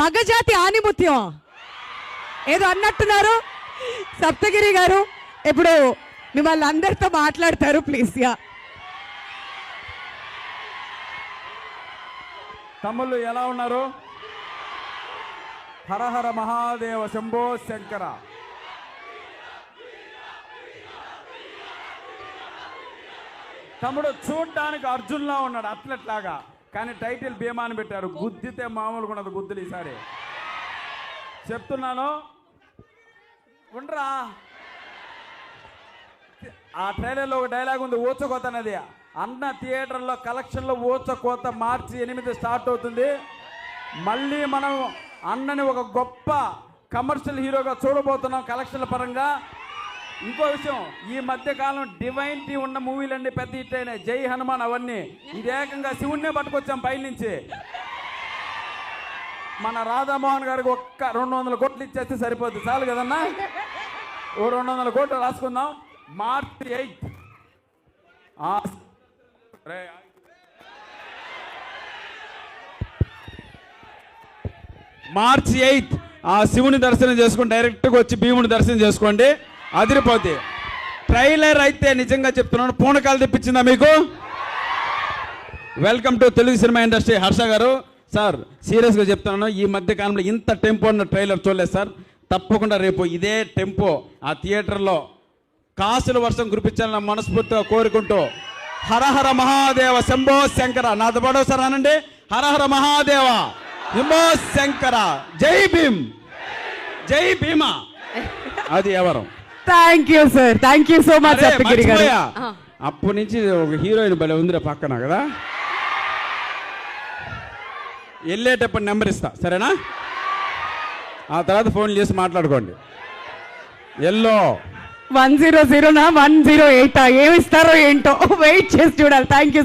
మగజాతి ఆనిముత్యం. ఏదో అన్నట్టున్నారు. సప్తగిరి గారు ఇప్పుడు మిమ్మల్ని అందరితో మాట్లాడతారు ప్లీజ్ యా తమ్ముళ్ళు ఎలా ఉన్నారు? హరహర మహాదేవ శంభో శంకర. తమ్ముడు చూడ్డానికి అర్జున్లా ఉన్నాడు అథ్లెట్ లాగా కానీ టైటిల్ భీమాని పెట్టారు. గుద్దితే మామూలుగా ఉండదు గుద్దులు ఈసారి. చెప్తున్నాను. ఉండరా? ఆ ట్రైలర్లో ఒక డైలాగ్ ఉంది ఊచకోత అనేది అన్న థియేటర్లో కలెక్షన్లో ఊచకోత మార్చి ఎనిమిది స్టార్ట్ అవుతుంది. మళ్ళీ మనం అన్నని ఒక గొప్ప కమర్షియల్ హీరోగా చూడబోతున్నాం కలెక్షన్ల పరంగా. ఇంకో విషయం ఈ మధ్య కాలం డివైన్ టీ ఉన్న మూవీలన్నీ పెద్ద హిట్ అయినాయి. జై హనుమాన్ అవన్నీ. ఇది ఏకంగా శివుణ్ణే పట్టుకొచ్చాం పైనుంచి మన రాధామోహన్ గారికి ఒక్క రెండు వందల కోట్లు ఇచ్చేస్తే సరిపోద్ది. చాలు కదన్నా? ఓ రెండు వందల కోట్లు రాసుకుందాం. మార్చి ఎయిత్ మార్చి ఎయిత్ ఆ శివుని దర్శనం చేసుకుని డైరెక్ట్గా వచ్చి భీముని దర్శనం చేసుకోండి. అదిరిపోద్ది. ట్రైలర్ అయితే నిజంగా చెప్తున్నాను. పూనకాలు తెప్పించిందా మీకు? Welcome to Telugu cinema industry. Harsha garu sir సీరియస్గా చెప్తున్నాను. ఈ మధ్య కాలంలో ఇంత టెంపో ఉన్న ట్రైలర్ చూడలేదు సార్. తప్పకుండా రేపు ఇదే టెంపో ఆ థియేటర్లో కాసుల వర్షం కురిపించాలని మనస్ఫూర్తిగా కోరుకుంటూ హరహర మహాదేవ శంభో శంకర. నాతో పాటు సార్ అనండి హరహర మహాదేవ శంభో శంకర. జై భీమ్. జై భీమా. అది ఎవరు? Thank you sir thank you so much అరే, సప్తగిరి గారు. అప్పటి నుంచి ఒక హీరోయిన్ భలే ఉందిరా పక్కన కదా? వెళ్ళేటప్పుడు నెంబర్ ఇస్తా సరేనా? ఆ తర్వాత ఫోన్ చేసి మాట్లాడుకోండి. ఎల్లో. వన్ జీరో జీరోనా వన్ జీరో ఎయిట్? ఏమిస్తారో ఏంటో? వెయిట్ చేసి చూడాలి. Thank you